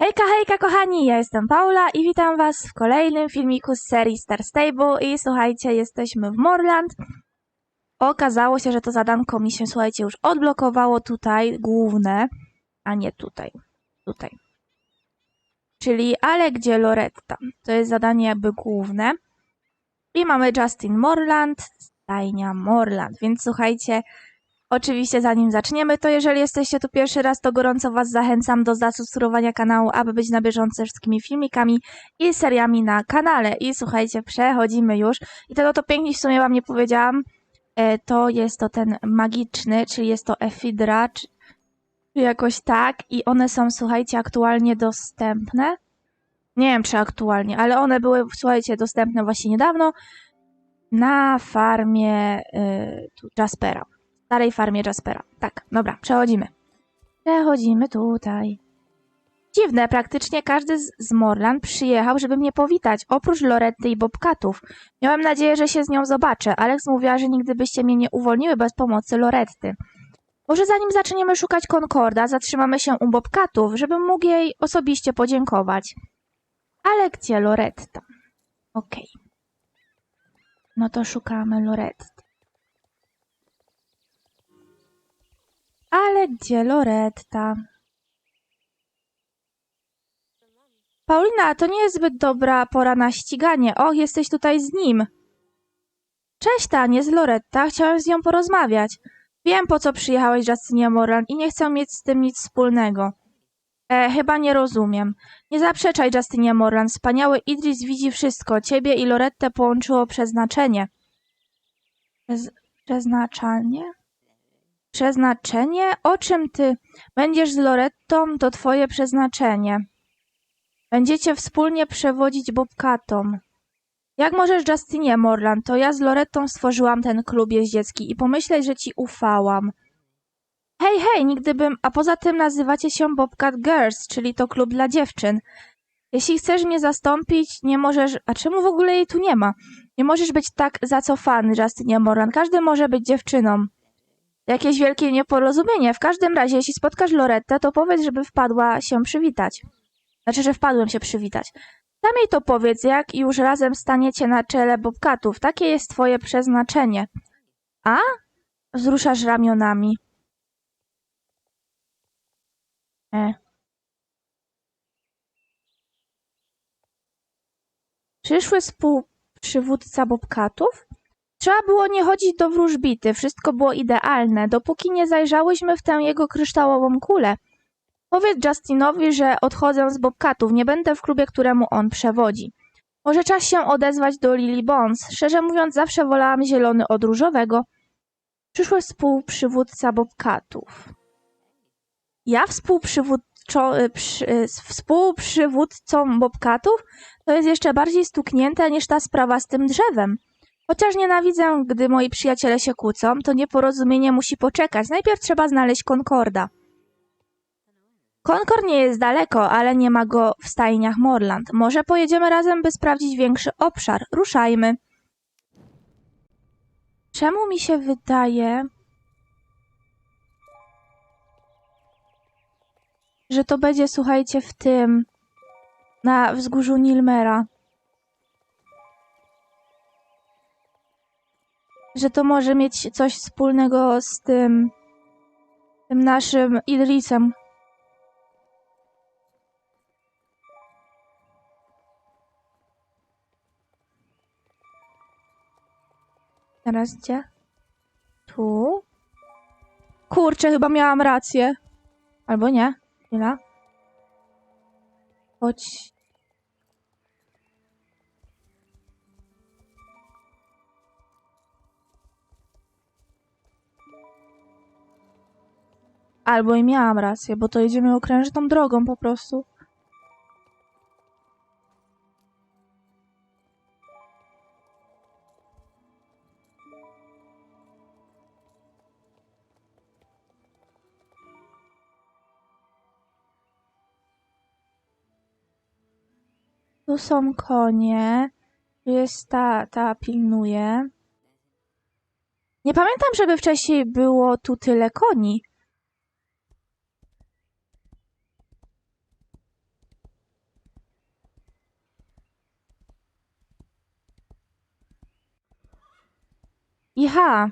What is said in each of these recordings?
Hejka, hejka kochani, ja jestem Paula i witam was w kolejnym filmiku z serii Star Stable i słuchajcie, jesteśmy w Morland. Okazało się, że to zadanko mi się, słuchajcie, już odblokowało tutaj, główne, a nie tutaj, tutaj. Czyli Ale gdzie Loretta? To jest zadanie jakby główne. I mamy Justin Morland, stajnia Morland, więc słuchajcie, Oczywiście zanim zaczniemy, to jeżeli jesteście tu pierwszy raz, to gorąco Was zachęcam do zasubskrybowania kanału, aby być na bieżąco wszystkimi filmikami i seriami na kanale. I słuchajcie, przechodzimy już. I to, to pięknie w sumie Wam nie powiedziałam, e, to jest to ten magiczny, czyli jest to Efidra, czy jakoś tak. I one są, słuchajcie, aktualnie dostępne. Nie wiem, czy aktualnie, ale one były, słuchajcie, dostępne właśnie niedawno na farmie y, Jaspera starej farmie Jaspera. Tak, dobra, przechodzimy. Przechodzimy tutaj. Dziwne, praktycznie każdy z, Morland przyjechał, żeby mnie powitać, oprócz Loretty i Bobcatów. Miałem nadzieję, że się z nią zobaczę. Alex mówiła, że nigdy byście mnie nie uwolniły bez pomocy Loretty. Może zanim zaczniemy szukać Concorda, zatrzymamy się u Bobcatów, żebym mógł jej osobiście podziękować. Ale Loretta? Okej. No to szukamy Loretty. Ale gdzie Loretta? Paulina, to nie jest zbyt dobra pora na ściganie. Och, jesteś tutaj z nim. Cześć, Tanie, z Loretta. Chciałem z nią porozmawiać. Wiem, po co przyjechałeś, Justinie Moran, i nie chcę mieć z tym nic wspólnego. E, chyba nie rozumiem. Nie zaprzeczaj, Justinie Moran. Wspaniały Idris widzi wszystko. Ciebie i Lorettę połączyło przeznaczenie. Przez... Przeznaczanie? Przeznaczenie? O czym ty? Będziesz z Lorettą, to twoje przeznaczenie. Będziecie wspólnie przewodzić bobkatom. Jak możesz, Justinie Morland? To ja z Lorettą stworzyłam ten klub jeździecki i pomyśleć, że ci ufałam. Hej, hej, nigdy bym... A poza tym nazywacie się Bobcat Girls, czyli to klub dla dziewczyn. Jeśli chcesz mnie zastąpić, nie możesz... A czemu w ogóle jej tu nie ma? Nie możesz być tak zacofany, Justinie Morland. Każdy może być dziewczyną. Jakieś wielkie nieporozumienie. W każdym razie, jeśli spotkasz Lorettę, to powiedz, żeby wpadła się przywitać. Znaczy, że wpadłem się przywitać. Sam jej to powiedz, jak już razem staniecie na czele bobkatów. Takie jest twoje przeznaczenie. A? Wzruszasz ramionami. E. Przyszły współprzywódca bobkatów? Trzeba było nie chodzić do wróżbity, wszystko było idealne, dopóki nie zajrzałyśmy w tę jego kryształową kulę. Powiedz Justinowi, że odchodzę z Bobcatów, nie będę w klubie, któremu on przewodzi. Może czas się odezwać do Lily Bones. Szczerze mówiąc, zawsze wolałam zielony od różowego. Przyszły współprzywódca Bobcatów. Ja współprzywódczo, y, przy, y, współprzywódcą Bobcatów? To jest jeszcze bardziej stuknięte niż ta sprawa z tym drzewem. Chociaż nienawidzę, gdy moi przyjaciele się kłócą, to nieporozumienie musi poczekać. Najpierw trzeba znaleźć Concorda. Concord nie jest daleko, ale nie ma go w stajniach Morland. Może pojedziemy razem, by sprawdzić większy obszar. Ruszajmy. Czemu mi się wydaje, że to będzie, słuchajcie, w tym, na wzgórzu Nilmera. Że to może mieć coś wspólnego z tym, tym naszym Idrisem. Teraz gdzie? Tu? Kurczę, chyba miałam rację. Albo nie. Chwila. Chodź. Albo i miałam rację, bo to jedziemy okrężną drogą po prostu. Tu są konie. Jest ta, ta pilnuje. Nie pamiętam, żeby wcześniej było tu tyle koni. Iha.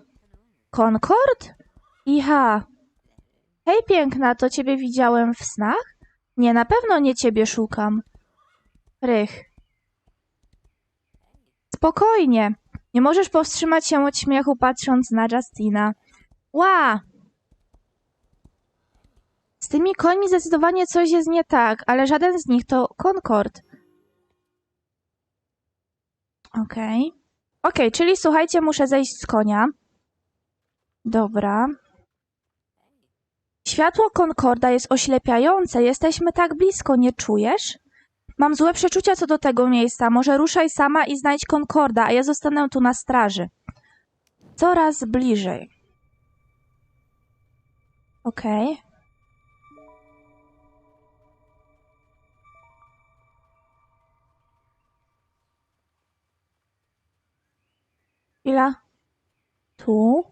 Concord? Iha. Hej, piękna, to ciebie widziałem w snach? Nie, na pewno nie ciebie szukam. Rych. Spokojnie. Nie możesz powstrzymać się od śmiechu, patrząc na Justina. Ła! Z tymi końmi zdecydowanie coś jest nie tak, ale żaden z nich to Concord. Okej. Okej, czyli słuchajcie, muszę zejść z konia. Dobra. Światło Concorda jest oślepiające. Jesteśmy tak blisko, nie czujesz? Mam złe przeczucia co do tego miejsca. Może ruszaj sama i znajdź Concorda, a ja zostanę tu na straży. Coraz bliżej. Okej. Chwila. Tu.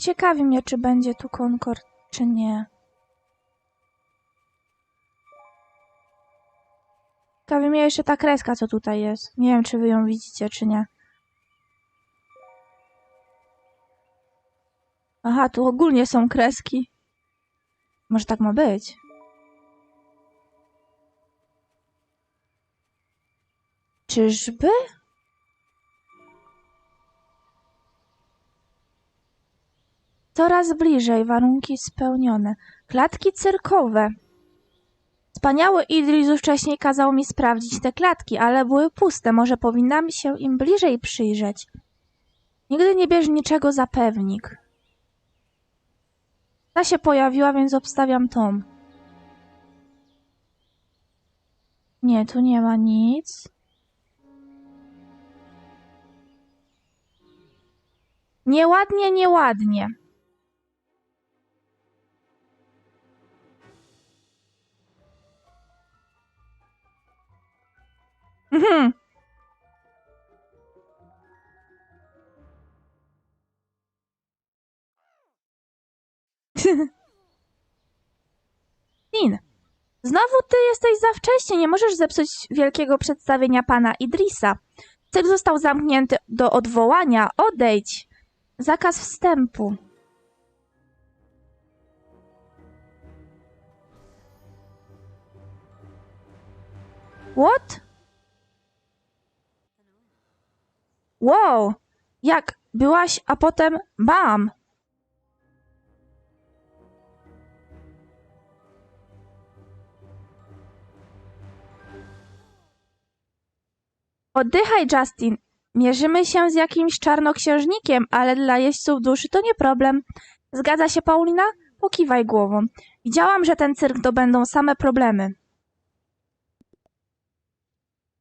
Ciekawi mnie, czy będzie tu Concord, czy nie. Ciekawi mnie jeszcze ta kreska, co tutaj jest. Nie wiem, czy wy ją widzicie, czy nie. Aha, tu ogólnie są kreski. Może tak ma być? Czyżby? Coraz bliżej, warunki spełnione. Klatki cyrkowe. Wspaniały Idris już wcześniej kazał mi sprawdzić te klatki, ale były puste. Może powinnam się im bliżej przyjrzeć. Nigdy nie bierz niczego za pewnik. Ta się pojawiła, więc obstawiam tą. Nie, tu nie ma nic. Nieładnie, nieładnie. Mhm. Nin, znowu ty jesteś za wcześnie, nie możesz zepsuć wielkiego przedstawienia pana Idrisa. Cyrk został zamknięty do odwołania, odejdź. Zakaz wstępu. What? Wow, jak byłaś, a potem bam. Oddychaj, Justin. Mierzymy się z jakimś czarnoksiężnikiem, ale dla jeźdźców duszy to nie problem. Zgadza się, Paulina? Pokiwaj głową. Widziałam, że ten cyrk to będą same problemy.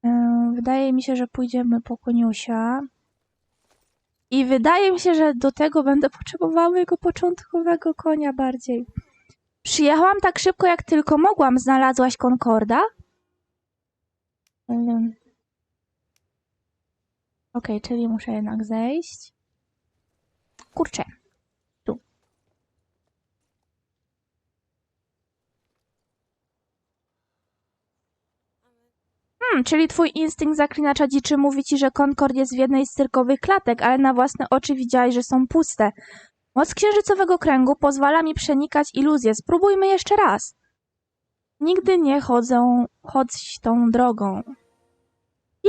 Yy, Wydaje mi się, że pójdziemy po koniusia. I wydaje mi się, że do tego będę potrzebowała mojego początkowego konia bardziej. Przyjechałam tak szybko, jak tylko mogłam. Znalazłaś Concorda? Okej, czyli muszę jednak zejść. Kurczę. Tu. Hmm, czyli twój instynkt zaklinacza dziczy mówi ci, że Concord jest w jednej z cyrkowych klatek, ale na własne oczy widziałeś, że są puste. Moc księżycowego kręgu pozwala mi przenikać iluzje. Spróbujmy jeszcze raz. Nigdy nie chodzę, chodź tą drogą.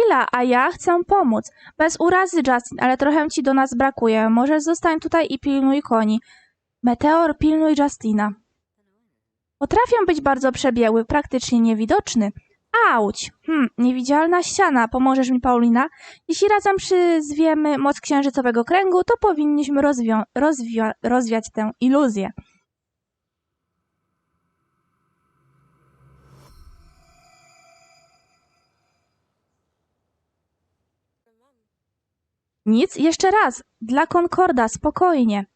Chwila, a ja chcę pomóc. Bez urazy, Justin, ale trochę ci do nas brakuje. Może zostań tutaj i pilnuj koni. Meteor, pilnuj Justina. Potrafię być bardzo przebiegły, praktycznie niewidoczny. Auć! Hm, niewidzialna ściana. Pomożesz mi, Paulina? Jeśli razem przyzwiemy moc księżycowego kręgu, to powinniśmy rozwia- rozwiać tę iluzję. Nic, jeszcze raz. Dla Concorda, spokojnie.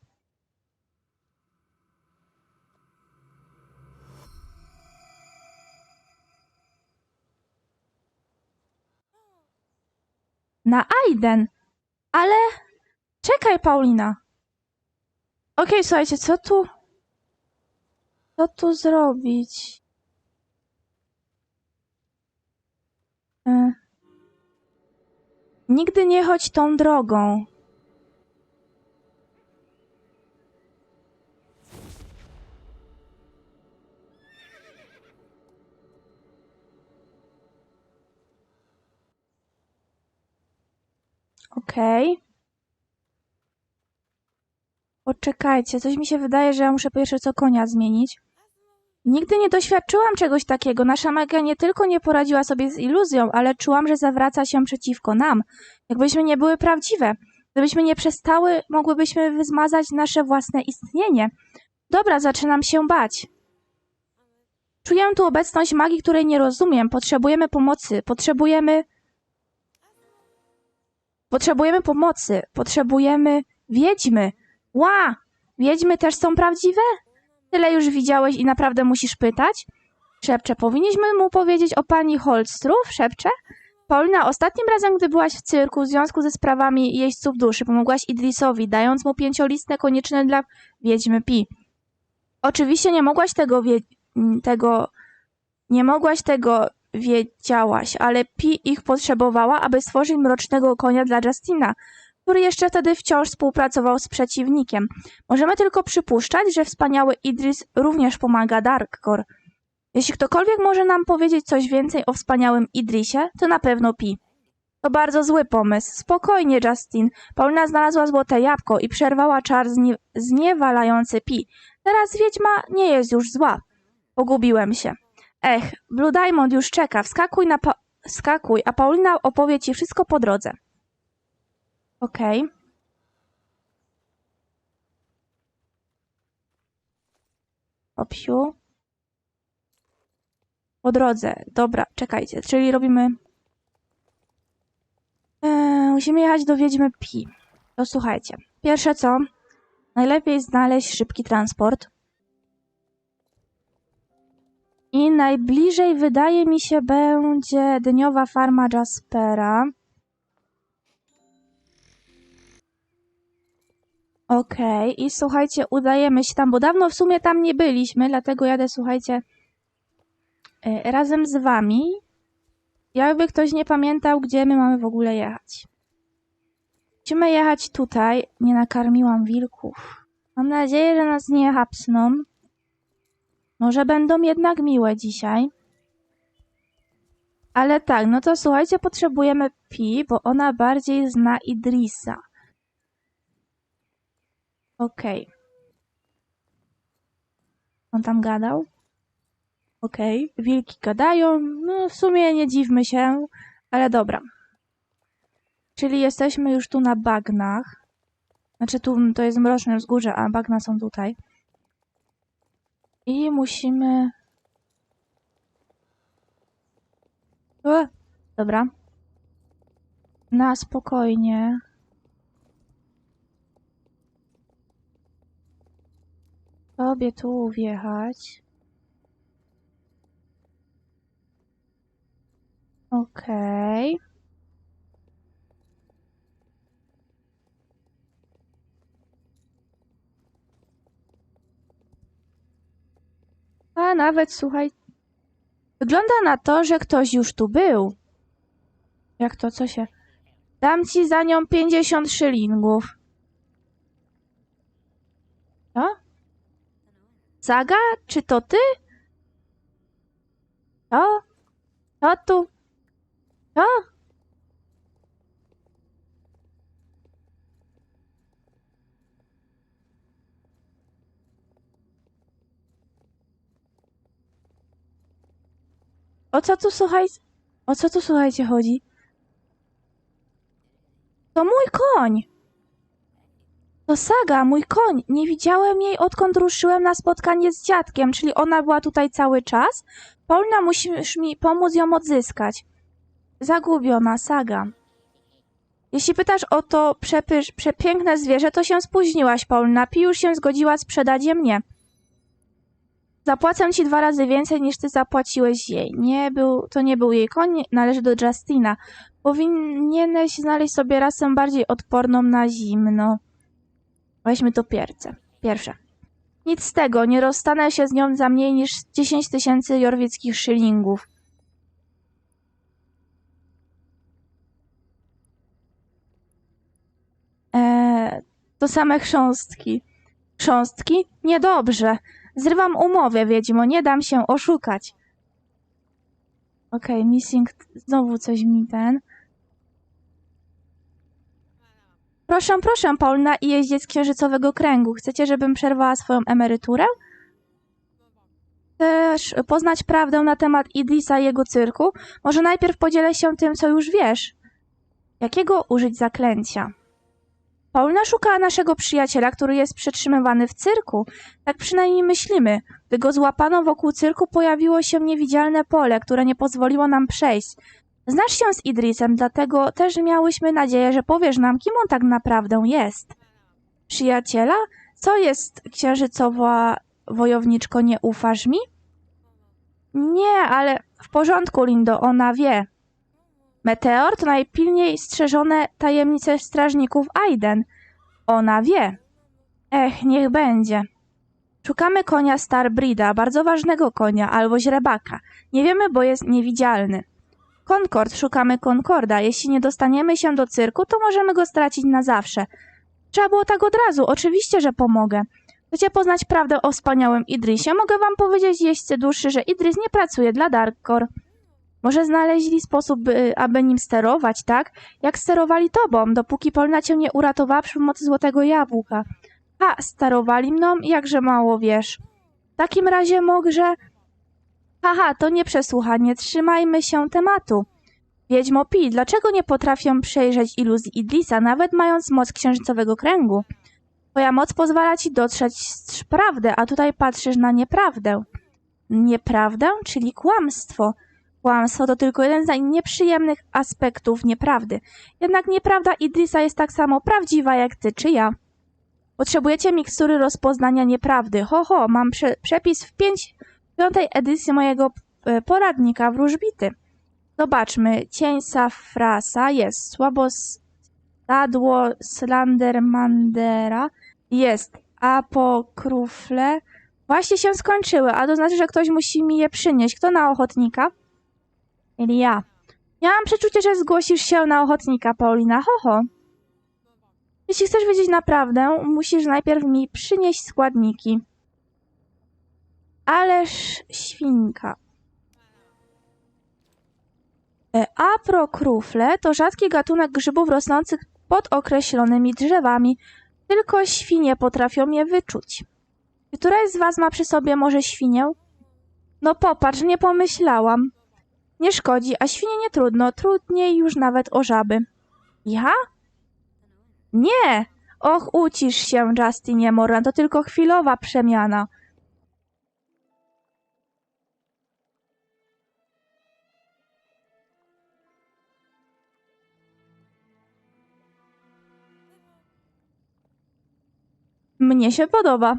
Na Aiden. Ale... Czekaj, Paulina. Okej, słuchajcie, co tu... Co tu zrobić? E... Nigdy nie chodź tą drogą. Okej. Poczekajcie, coś mi się wydaje, że ja muszę pierwsze co konia zmienić. Nigdy nie doświadczyłam czegoś takiego. Nasza magia nie tylko nie poradziła sobie z iluzją, ale czułam, że zawraca się przeciwko nam. Jakbyśmy nie były prawdziwe. Gdybyśmy nie przestały, mogłybyśmy wyzmazać nasze własne istnienie. Dobra, zaczynam się bać. Czuję tu obecność magii, której nie rozumiem. Potrzebujemy pomocy. Potrzebujemy. Potrzebujemy pomocy. Potrzebujemy wiedźmy. Ła! Wiedźmy też są prawdziwe? Tyle już widziałeś i naprawdę musisz pytać? Szepcze, powinniśmy mu powiedzieć o pani Holstrów? Szepcze. Paulina, ostatnim razem, gdy byłaś w cyrku w związku ze sprawami jeźdźców duszy, pomogłaś Idrisowi, dając mu pięciolistne konieczne dla wiedźmy Pi. Oczywiście nie mogłaś tego wie... tego... Nie mogłaś tego wiedziałaś, ale Pi ich potrzebowała, aby stworzyć mrocznego konia dla Justina, który jeszcze wtedy wciąż współpracował z przeciwnikiem. Możemy tylko przypuszczać, że wspaniały Idris również pomaga Darkcore. Jeśli ktokolwiek może nam powiedzieć coś więcej o wspaniałym Idrisie, to na pewno Pi. To bardzo zły pomysł. Spokojnie, Justin. Paulina znalazła złote jabłko i przerwała czar znie zniewalający Pi. Teraz wiedźma nie jest już zła. Pogubiłem się. Ech, Blue Diamond już czeka. Wskakuj, na pa Wskakuj, a Paulina opowie ci wszystko po drodze. Okej. Opsiu. Po drodze. Dobra, czekajcie. Czyli robimy... Eee, musimy jechać do Wiedźmy Pi. To słuchajcie. Pierwsze co? Najlepiej znaleźć szybki transport. I najbliżej wydaje mi się będzie dniowa farma Jaspera. Okej, i słuchajcie, udajemy się tam, bo dawno w sumie tam nie byliśmy, dlatego jadę, słuchajcie, e, razem z wami. Jakby ktoś nie pamiętał, gdzie my mamy w ogóle jechać. Musimy jechać tutaj. Nie nakarmiłam wilków. Mam nadzieję, że nas nie hapsną. Może będą jednak miłe dzisiaj. Ale tak, no to słuchajcie, potrzebujemy Pi, bo ona bardziej zna Idrisa. Okej. On tam gadał? Okej. Wilki gadają. No, w sumie nie dziwmy się, ale dobra. Czyli jesteśmy już tu na bagnach. Znaczy tu to jest mroczne wzgórze, a bagna są tutaj. I musimy... E, dobra. Na spokojnie. Sobie tu wjechać. Okej. A nawet, słuchaj, wygląda na to, że ktoś już tu był. Jak to, co się... Dam ci za nią 50 szylingów. Co? Saga? Czy to ty? Co? Co tu? Co? O co tu słuchaj... O co tu słuchajcie chodzi? To mój koń! To Saga, mój koń. Nie widziałem jej odkąd ruszyłem na spotkanie z dziadkiem, czyli ona była tutaj cały czas. Paulina, musisz mi pomóc ją odzyskać. Zagubiona Saga. Jeśli pytasz o to przepysz, przepiękne zwierzę, to się spóźniłaś, Paulina. Pi już się zgodziła sprzedać je mnie. Zapłacę ci dwa razy więcej niż ty zapłaciłeś jej. Nie był, to nie był jej koń, należy do Justina. Powinieneś znaleźć sobie rasę bardziej odporną na zimno. Weźmy to pierce. Pierwsze. Nic z tego, nie rozstanę się z nią za mniej niż 10 tysięcy jorwieckich szylingów. Eee, to same chrząstki. Chrząstki? Niedobrze. Zrywam umowę, Wiedźmo, nie dam się oszukać. Okej, missing, znowu coś mi ten. Proszę, proszę, Paulina i jeździec księżycowego kręgu. Chcecie, żebym przerwała swoją emeryturę? Chcesz poznać prawdę na temat Idrisa i jego cyrku? Może najpierw podzielę się tym, co już wiesz. Jakiego użyć zaklęcia? Paulina szukała naszego przyjaciela, który jest przetrzymywany w cyrku. Tak przynajmniej myślimy. Gdy go złapano wokół cyrku, pojawiło się niewidzialne pole, które nie pozwoliło nam przejść. Znasz się z Idrisem, dlatego też miałyśmy nadzieję, że powiesz nam, kim on tak naprawdę jest. Przyjaciela? Co jest księżycowa wojowniczko, nie ufasz mi? Nie, ale w porządku, Lindo, ona wie. Meteor to najpilniej strzeżone tajemnice strażników Aiden. Ona wie. Ech, niech będzie. Szukamy konia Starbrida, bardzo ważnego konia, albo źrebaka. Nie wiemy, bo jest niewidzialny. Concord, szukamy Concorda. Jeśli nie dostaniemy się do cyrku, to możemy go stracić na zawsze. Trzeba było tak od razu, oczywiście, że pomogę. Chcecie poznać prawdę o wspaniałym Idrisie? Mogę wam powiedzieć, jeźdźcy duszy, że Idris nie pracuje dla Darkor. Może znaleźli sposób, by, aby nim sterować, tak? Jak sterowali tobą, dopóki Polna cię nie uratowała przy pomocy Złotego Jabłka. A, sterowali mną? Jakże mało wiesz. W takim razie może... Haha, to nie przesłuchanie, trzymajmy się tematu. Wiedźmo Pi, dlaczego nie potrafią przejrzeć iluzji Idlisa, nawet mając moc księżycowego kręgu? Twoja moc pozwala ci dotrzeć w prawdę, a tutaj patrzysz na nieprawdę. Nieprawdę, czyli kłamstwo. Kłamstwo to tylko jeden z nieprzyjemnych aspektów nieprawdy. Jednak nieprawda Idrisa jest tak samo prawdziwa jak ty czy ja. Potrzebujecie mikstury rozpoznania nieprawdy. Ho, ho, mam prze przepis w pięć, piątej edycji mojego e, poradnika wróżbity. Zobaczmy. Cień Safrasa jest. Słabo Sadło Slandermandera jest. Apokrufle właśnie się skończyły, a to znaczy, że ktoś musi mi je przynieść. Kto na ochotnika? Ili ja. Miałam przeczucie, że zgłosisz się na ochotnika, Paulina. Ho, ho. Jeśli chcesz wiedzieć naprawdę, musisz najpierw mi przynieść składniki. Ależ świnka. E, Aprokrufle to rzadki gatunek grzybów rosnących pod określonymi drzewami. Tylko świnie potrafią je wyczuć. Któraś z was ma przy sobie może świnię? No popatrz, nie pomyślałam. Nie szkodzi, a świnie nie trudno, trudniej już nawet o żaby. Ja? Nie! Och, ucisz się, Justinie Moran, to tylko chwilowa przemiana. Mnie się podoba.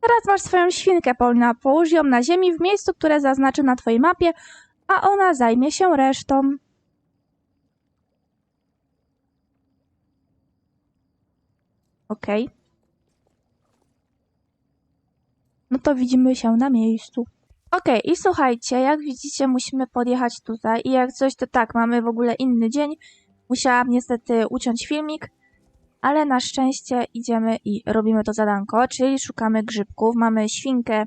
Teraz masz swoją świnkę, Paulina. Połóż ją na ziemi w miejscu, które zaznaczę na twojej mapie, a ona zajmie się resztą. Okej. No to widzimy się na miejscu. Okej, i słuchajcie, jak widzicie, musimy podjechać tutaj i jak coś, to tak, mamy w ogóle inny dzień. Musiałam niestety uciąć filmik, ale na szczęście idziemy i robimy to zadanko, czyli szukamy grzybków. Mamy świnkę,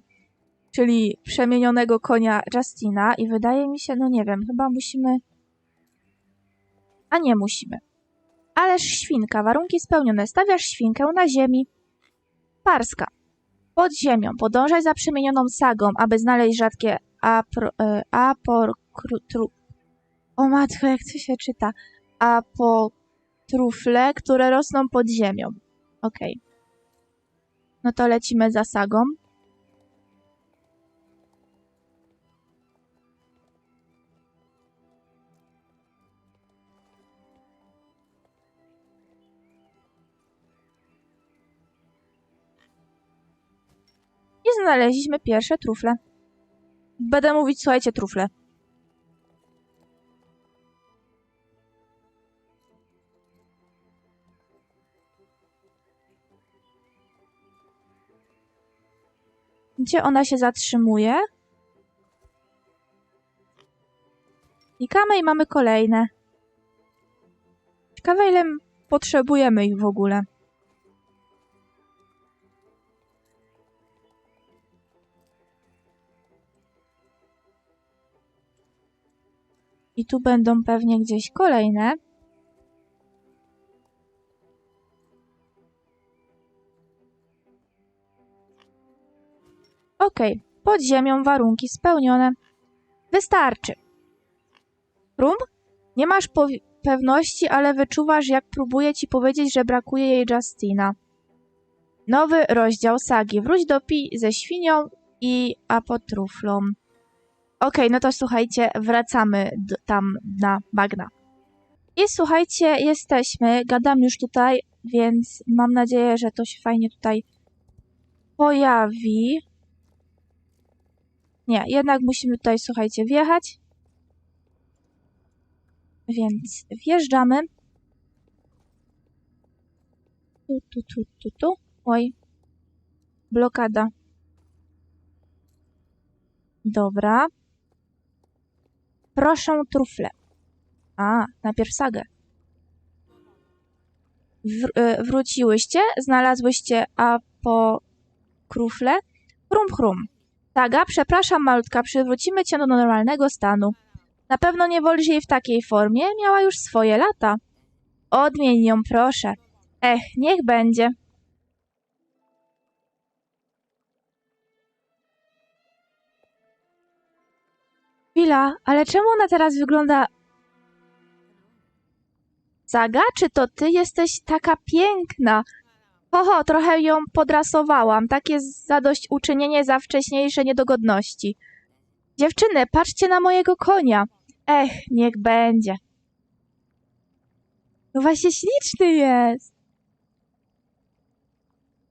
czyli przemienionego konia Justina i wydaje mi się, no nie wiem, chyba musimy... A nie musimy. Ależ świnka, warunki spełnione. Stawiasz świnkę na ziemi. Parska. Pod ziemią. Podążaj za przemienioną sagą, aby znaleźć rzadkie apro, e. O matko, jak to się czyta? Apotrufle, które rosną pod ziemią. Okej. No to lecimy za sagą. I znaleźliśmy pierwsze trufle. Będę mówić, słuchajcie, trufle. Gdzie ona się zatrzymuje? Klikamy i mamy kolejne. Ciekawe, ile potrzebujemy ich w ogóle. I tu będą pewnie gdzieś kolejne. Okej, pod ziemią warunki spełnione. Wystarczy. Rum? Nie masz pewności, ale wyczuwasz, jak próbuje ci powiedzieć, że brakuje jej Justina. Nowy rozdział sagi. Wróć do Pi ze świnią i apotruflą. Okej, no to słuchajcie, wracamy tam na bagna. I słuchajcie, jesteśmy, gadam już tutaj, więc mam nadzieję, że to się fajnie tutaj pojawi. Nie, jednak musimy tutaj, słuchajcie, wjechać. Więc wjeżdżamy. Tu, tu, tu, tu, tu. Oj. Blokada. Dobra. Proszę trufle. A, najpierw sagę. Wr- y, wróciłyście, znalazłyście apokrufle. Chrum, chrum. Saga, przepraszam malutka, przywrócimy cię do normalnego stanu. Na pewno nie wolisz jej w takiej formie, miała już swoje lata. Odmień ją, proszę. Ech, niech będzie. Chwila, ale czemu ona teraz wygląda... Saga, czy to ty jesteś taka piękna? Oho, trochę ją podrasowałam. Takie zadośćuczynienie za wcześniejsze niedogodności. Dziewczyny, patrzcie na mojego konia. Ech, niech będzie. No właśnie śliczny jest.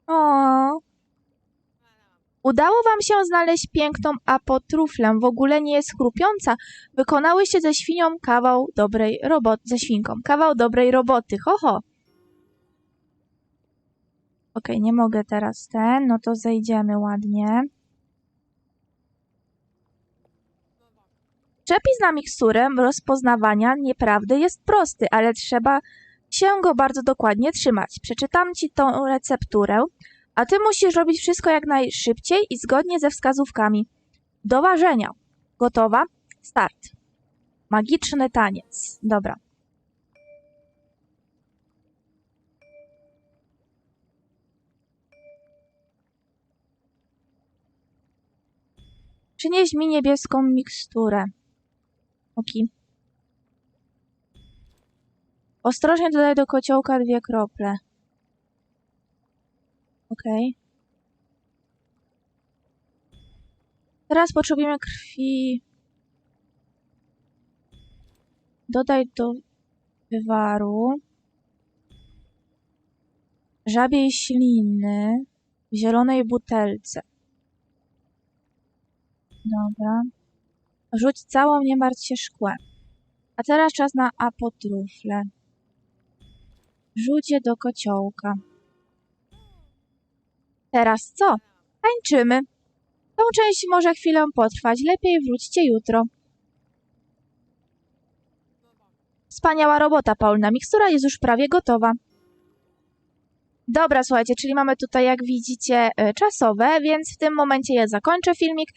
O. Udało wam się znaleźć piękną apotruflę. W ogóle nie jest chrupiąca. Wykonałyście ze świnią kawał dobrej roboty. Ze świnką. Kawał dobrej roboty. Ho, ho. Okej, nie mogę teraz ten. No to zejdziemy ładnie. Przepis na miksturę rozpoznawania nieprawdy jest prosty, ale trzeba się go bardzo dokładnie trzymać. Przeczytam ci tą recepturę, a ty musisz robić wszystko jak najszybciej i zgodnie ze wskazówkami. Do ważenia. Gotowa? Start. Magiczny taniec. Dobra. Przynieś mi niebieską miksturę. Oki. Ostrożnie dodaj do kociołka dwie krople. Okej. Teraz potrzebujemy krwi. Dodaj do wywaru. Żabiej śliny w zielonej butelce. Dobra. Rzuć całą, nie martw się szkłem. A teraz czas na apotrufle. Rzuć je do kociołka. Teraz co? Tańczymy. Tą część może chwilę potrwać, lepiej wróćcie jutro. Wspaniała robota, Paulina. Mikstura jest już prawie gotowa. Dobra, słuchajcie, czyli mamy tutaj, jak widzicie, y, czasowe, więc w tym momencie ja zakończę filmik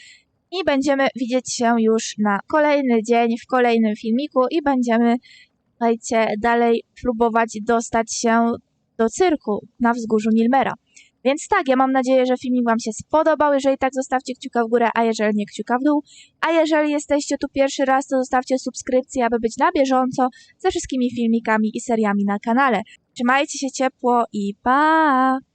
i będziemy widzieć się już na kolejny dzień w kolejnym filmiku i będziemy, słuchajcie, dalej próbować dostać się do cyrku na wzgórzu Nilmera. Więc tak, ja mam nadzieję, że filmik Wam się spodobał. Jeżeli tak, zostawcie kciuka w górę, a jeżeli nie, kciuka w dół. A jeżeli jesteście tu pierwszy raz, to zostawcie subskrypcję, aby być na bieżąco ze wszystkimi filmikami i seriami na kanale. Trzymajcie się ciepło i pa!